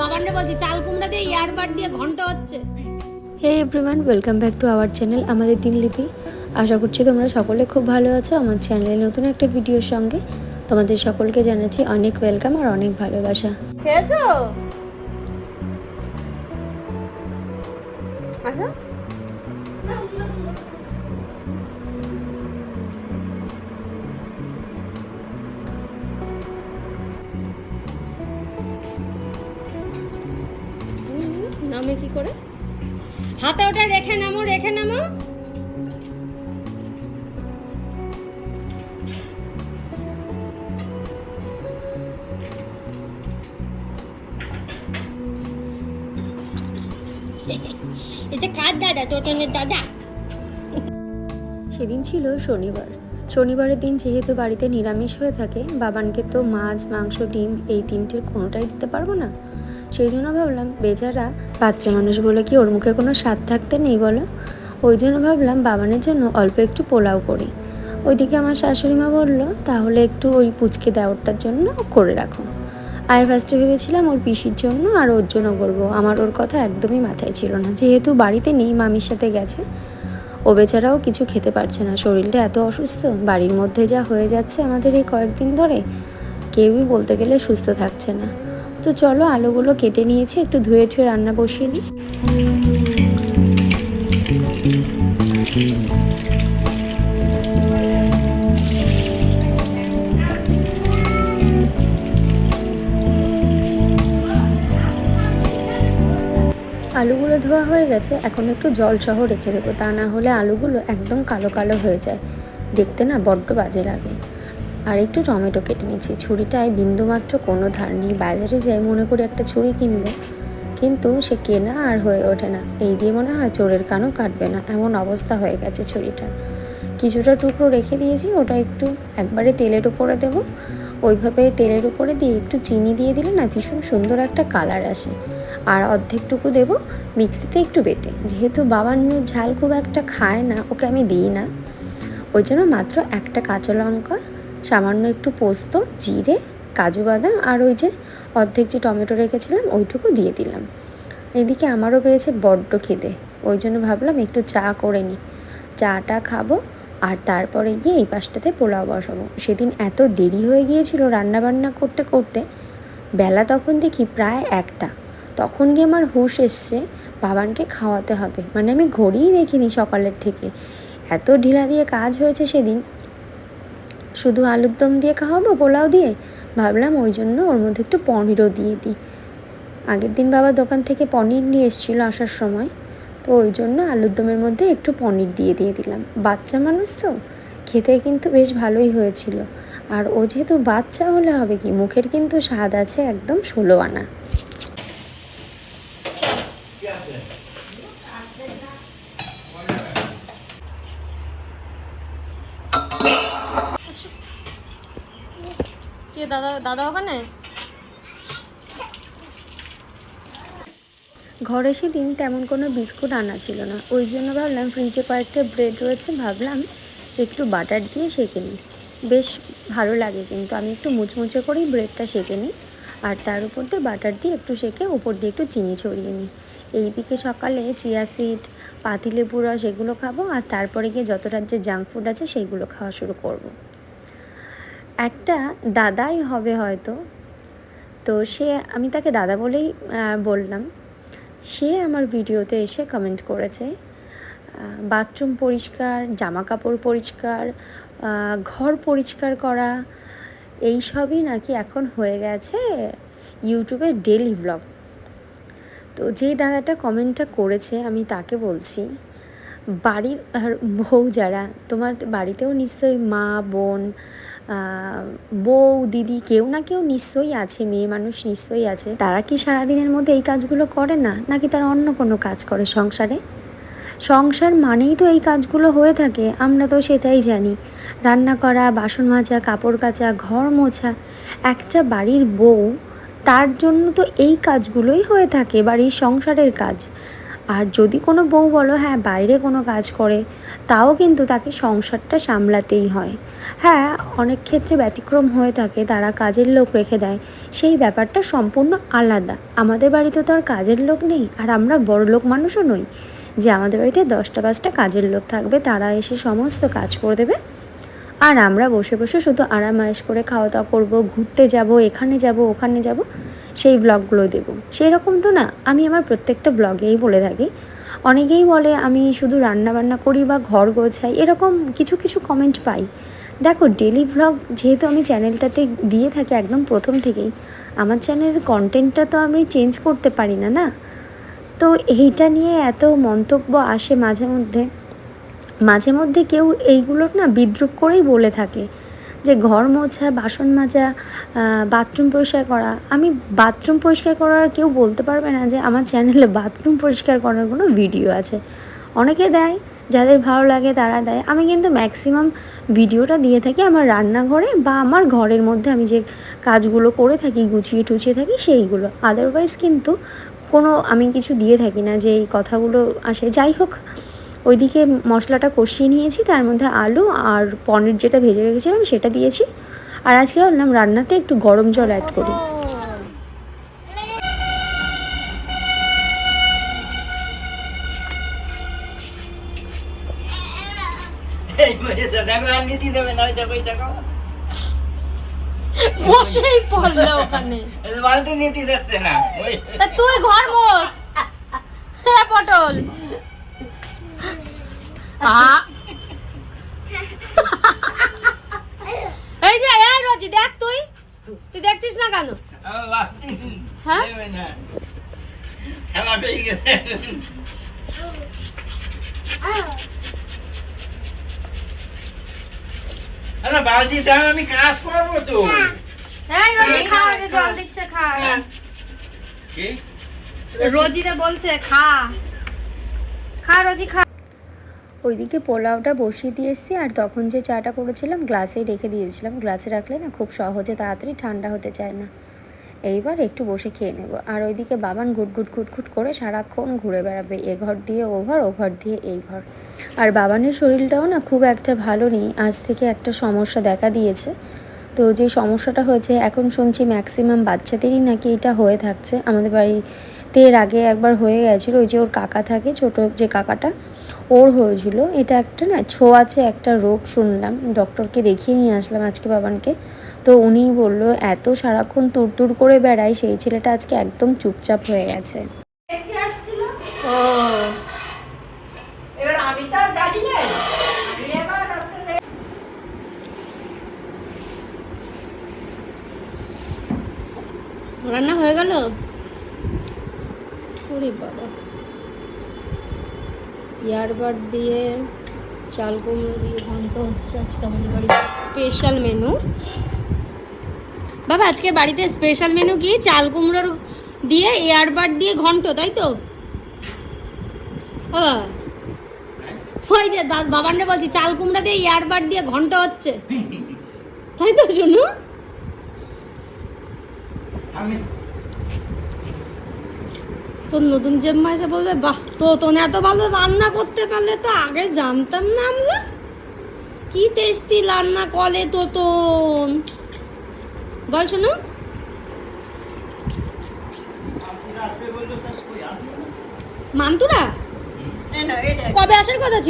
বাবানরে বলছি চাল কুমড়া দিয়ে ইয়ারবাট দিয়ে ঘণ্টা হচ্ছে। Hey everyone welcome back to our channel আমাদের দিনলিপি আশা করছি তোমরা সকলে খুব ভালো আছো আমার চ্যানেলে নতুন একটা ভিডিওর সঙ্গে। তোমাদের সকলকে জানাচ্ছি অনেক ওয়েলকাম আর অনেক ভালোবাসা। খেয়েছো? আচ্ছা। নামে কি করে? হাতে ওটা রেখে নামো রেখে নামো। এটা সেদিন ছিল শনিবার। শনিবারের দিন যেহেতু বাড়িতে নিরামিষ হয়ে থাকে, বাবানকে তো মাছ, মাংস, ডিম এই তিনটের কোনোটাই দিতে পারব না। সেই জন্য ভাবলাম, বেচারা বাচ্চা মানুষ বলে কি ওর মুখে কোনো স্বাদ থাকতে নেই বলো? ওই জন্য ভাবলাম, বাবানের জন্য অল্প একটু পোলাও করি। ওইদিকে আমার শাশুড়ি মা বলল, তাহলে একটু ওই পুচকে দেওয়ারটার জন্য করে রাখো। আমি ফার্স্টে ভেবেছিলাম ওর পিসির জন্য আর ওর জন্য করব। আমার ওর কথা একদমই মাথায় ছিল না। যেহেতু বাড়িতে নেই, মামির সাথে গেছে। ও বেচারাও কিছু খেতে পারছে না। শরীরটা এত অসুস্থ, বাড়ির মধ্যে যা হয়ে যাচ্ছে আমাদের এই কয়েকদিন ধরে, কেউই বলতে গেলে সুস্থ থাকছে না। তো চলো আলুগুলো কেটে নিয়েছি, একটু ধুয়ে ঠুয়ে রান্না বসিয়ে নিই আলুগুলো ধোয়া হয়ে গেছে, এখন একটু জল সহ রেখে দেবো। তা না হলে আলুগুলো একদম কালো কালো হয়ে যায়। দেখতে না বড্ড বাজে লাগে। আর একটু টমেটো কেটে নিয়েছি। ছুরিটায় বিন্দুমাত্র কোনো ধার নেই। বাজারে যাই মনে করি একটা ছুরি কিনবো। কিন্তু সে কেনা আর হয়ে ওঠে না। এই দিয়ে মনে হয় চোরের কানও কাটবে না। এমন অবস্থা হয়ে গেছে ছুরিটার। কিছুটা টুকরো রেখে দিয়েছি। ওটা একটু একবারে তেলের উপরে দেবো। ওইভাবে তেলের উপরে দিয়ে একটু চিনি দিয়ে দিলে না ভীষণ সুন্দর একটা কালার আসে। আর অর্ধেকটুকু দেব মিক্সিতে একটু বেটে। যেহেতু বাবার ঝাল খুব একটা খায় না, ওকে আমি দিই না। ওই জন্য মাত্র একটা কাঁচা লঙ্কা সামান্য একটু পোস্ত, জিরে, কাজু বাদাম আর ওই যে অর্ধেক যে টমেটো রেখেছিলাম ওইটুকু দিয়ে দিলাম। এদিকে আমারও পেয়েছে বড্ড খিদে, ওই জন্য ভাবলাম একটু চা করে নিই চাটা খাব আর তারপরে গিয়ে এই পাশটাতে পোলাও বসাবো। সেদিন এত দেরি হয়ে গিয়েছিল রান্না বান্না করতে করতে, বেলা তখন দেখি প্রায় একটা। তখন গিয়ে আমার হুশ এসছে, বাবানকে খাওয়াতে হবে। মানে আমি ঘড়িই দেখিনি সকালের থেকে। এত ঢিলা দিয়ে কাজ হয়েছে সেদিন। শুধু আলুর দম দিয়ে খাওয়াবো, পোলাও দিয়ে? ভাবলাম ওই জন্য ওর মধ্যে একটু পনিরও দিয়ে দিই। আগের দিন বাবা দোকান থেকে পনির নিয়ে এসেছিল আসার সময়, তো ওই জন্য আলুর দমের মধ্যে একটু পনির দিয়ে দিয়ে দিলাম। বাচ্চা মানুষ তো, খেতে কিন্তু বেশ ভালোই হয়েছিল। আর ও যেহেতু বাচ্চা হলে হবে কি, মুখের কিন্তু স্বাদ আছে একদম ষোলো আনা। দাদা ওখানে? ঘরে সেদিন তেমন কোনো বিস্কুট আনা ছিল না। ওই জন্য ভাবলাম ফ্রিজে কয়েকটা ব্রেড রয়েছে, ভাবলাম একটু বাটার দিয়ে সেঁকে নিই। বেশ ভালো লাগে কিন্তু, আমি একটু মুচমুচে করেই ব্রেডটা সেঁকে নিই। আর তার উপর দিয়ে বাটার দিয়ে একটু সেঁকে উপর দিয়ে একটু চিনি ছড়িয়ে নিই। এইদিকে সকালে চিয়া সিড পাতিলেবু রস এগুলো খাব, আর তারপরে গিয়ে যতটা যে জাঙ্ক ফুড আছে সেইগুলো খাওয়া শুরু করব। একটা দাদাই হবে হয়তো। তো সে, আমি তাকে দাদা বলেই বললাম। সে আমার ভিডিওতে এসে কমেন্ট করেছে বাথরুম পরিষ্কার জামা কাপড় পরিষ্কার ঘর পরিষ্কার করা, এই সবই নাকি এখন হয়ে গেছে ইউটিউবে ডেলি ভ্লগ তো যেই দাদাটা কমেন্টটা করেছে, আমি তাকে বলছি, বাড়ির বউ যারা, তোমার বাড়িতেও নিশ্চয়ই মা, বোন বউ, দিদি কেউ না কেউ নিশ্চয়ই আছে, মেয়ে মানুষ নিশ্চয়ই আছে। তারা কি সারাদিনের মধ্যে এই কাজগুলো করে না? নাকি তারা অন্য কোনো কাজ করে সংসারে? সংসার মানেই তো এই কাজগুলো হয়ে থাকে, আমরা তো সেটাই জানি। রান্না করা, বাসন মাজা, কাপড় কাচা, ঘর মোছা, একটা বাড়ির বউ, তার জন্য তো এই কাজগুলোই হয়ে থাকে বাড়ির সংসারের কাজ। আর যদি কোনো বউ বলো হ্যাঁ বাইরে কোনো কাজ করে, তাও কিন্তু তাকে সংসারটা সামলাতেই হয়। হ্যাঁ অনেক ক্ষেত্রে ব্যতিক্রম হয়ে থাকে, তারা কাজের লোক রেখে দেয়। সেই ব্যাপারটা সম্পূর্ণ আলাদা। আমাদের বাড়িতে তো আর কাজের লোক নেই, আর আমরা বড় লোক মানুষও নই। যে আমাদের বাড়িতে দশটা পাঁচটা কাজের লোক থাকবে, তারা এসে সমস্ত কাজ করে দেবে। আর আমরা বসে বসে শুধু আরাম করে খাওয়া দাওয়া করব, ঘুরতে যাব, এখানে যাব, ওখানে যাব। সেই ব্লগগুলো দেবো। সেই রকম তো না, আমি আমার প্রত্যেকটা ব্লগেই বলে থাকি। অনেকেই বলে, আমি শুধু রান্না বান্না করি বা ঘর গোছাই, এরকম কিছু কিছু কমেন্ট পাই। দেখো ডেলি ভ্লগ যেহেতু আমি চ্যানেলটাতে দিয়ে থাকি একদম প্রথম থেকেই, আমার চ্যানেলের কন্টেন্টটা তো আমি চেঞ্জ করতে পারি না না? তো এইটা নিয়ে এত মন্তব্য আসে মাঝে মধ্যে। মাঝে মধ্যে কেউ এইগুলোর না বিদ্রুপ করেই বলে থাকে। যে ঘর মোছা, বাসন মাজা বাথরুম পরিষ্কার করা, আমি বাথরুম পরিষ্কার করার কেউ বলতে পারবে না যে আমার চ্যানেলে বাথরুম পরিষ্কার করার কোনো ভিডিও আছে। অনেকে দেয়, যাদের ভালো লাগে তারা দেয়। আমি কিন্তু ম্যাক্সিমাম ভিডিওটা দিয়ে থাকি আমার রান্নাঘরে বা আমার ঘরের মধ্যে আমি যে কাজগুলো করে থাকি, গুছিয়ে টুছিয়ে থাকি সেইগুলো। আদারওয়াইজ কিন্তু কোনো আমি কিছু দিয়ে থাকি না যে এই কথাগুলো আসে। যাই হোক ওইদিকে মশলাটা কষিয়ে নিয়েছি তার মধ্যে আলু আর পনির যেটা ভেজে রেখেছিলাম সেটা দিয়েছি। আর আজকে ভাবলাম রান্নাতে একটু গরম জল অ্যাড করি। পড়ল ওখানে। বালতি নীতি না। তুই ঘর মোস। হ্যাঁ পটল। এই যে এই রোজি দেখ তুই। তুই দেখছিস না কেন? হ্যাঁ? খেলা পেয়ে গেছে। আরে বালতি দাও আমি কাজ করব তো। এই রোজি খা জল দিচ্ছে খা। হ্যাঁ। কি? রোজিরে বলছে খা। খা রোজি খা। ওইদিকে পোলাওটা বসিয়ে দিয়ে এসেছি আর তখন যে চাটা করেছিলাম গ্লাসে রেখে দিয়েছিলাম। গ্লাসে রাখলে না খুব সহজে তাড়াতাড়ি ঠান্ডা হতে চায় না। এইবার একটু বসে খেয়ে নেব। আর ওইদিকে বাবান ঘুটঘুট ঘুটঘুট করে সারাক্ষণ ঘুরে বেড়াবে। এ ঘর দিয়ে ও ঘর ও ঘর দিয়ে এই ঘর। আর বাবানের শরীরটাও না খুব একটা ভালো নেই। আজ থেকে একটা সমস্যা দেখা দিয়েছে। তো যে সমস্যাটা হয়েছে এখন শুনছি ম্যাক্সিমাম বাচ্চাদেরই নাকি এটা হয়ে থাকছে। আমাদের বাড়িতে এর আগে একবার হয়ে গেছিল ওই যে ওর কাকা থাকে ছোট যে কাকাটা ওর হয়েছিল। এটা একটা না ছোঁয়াচে একটা রোগ শুনলাম ডক্টরকে দেখিয়ে নিয়ে আসলাম আজকে বাবানকে। তো উনিই বলল এত সারাক্ষণ তুরতুর করে বেড়ায় সেই ছেলেটা আজকে একদম চুপচাপ হয়ে গেছে। ও এবার আমি তো আর জানি না আমি এবার হচ্ছে যে- রান্না হয়ে গেল? ওরে বাবা। ইয়ারবাড দিয়ে চাল কুমড়ো দিয়ে ঘন্ট হচ্ছে আজকে আমাদের বাড়িতে স্পেশাল মেনু বাবা, আজকে বাড়িতে স্পেশাল মেনু কি? চাল কুমড়োর দিয়ে এয়ারবাড দিয়ে ঘন্ট, তাই তো? ওই যে বাবানরে বলছি, চাল কুমড়া দিয়ে এয়ারবাড দিয়ে ঘন্ট হচ্ছে। তাই তো, শুনু? আমি। তোর নতুন জেম্মা এসে বলবে বাহ তো তোন এত ভালো রান্না করতে পারলে তো আগে জানতাম না আমরা। কি টেস্টি রান্না করে তো তোন। বল শোনো। মান্তুরা কবে আসার কথা ছিল?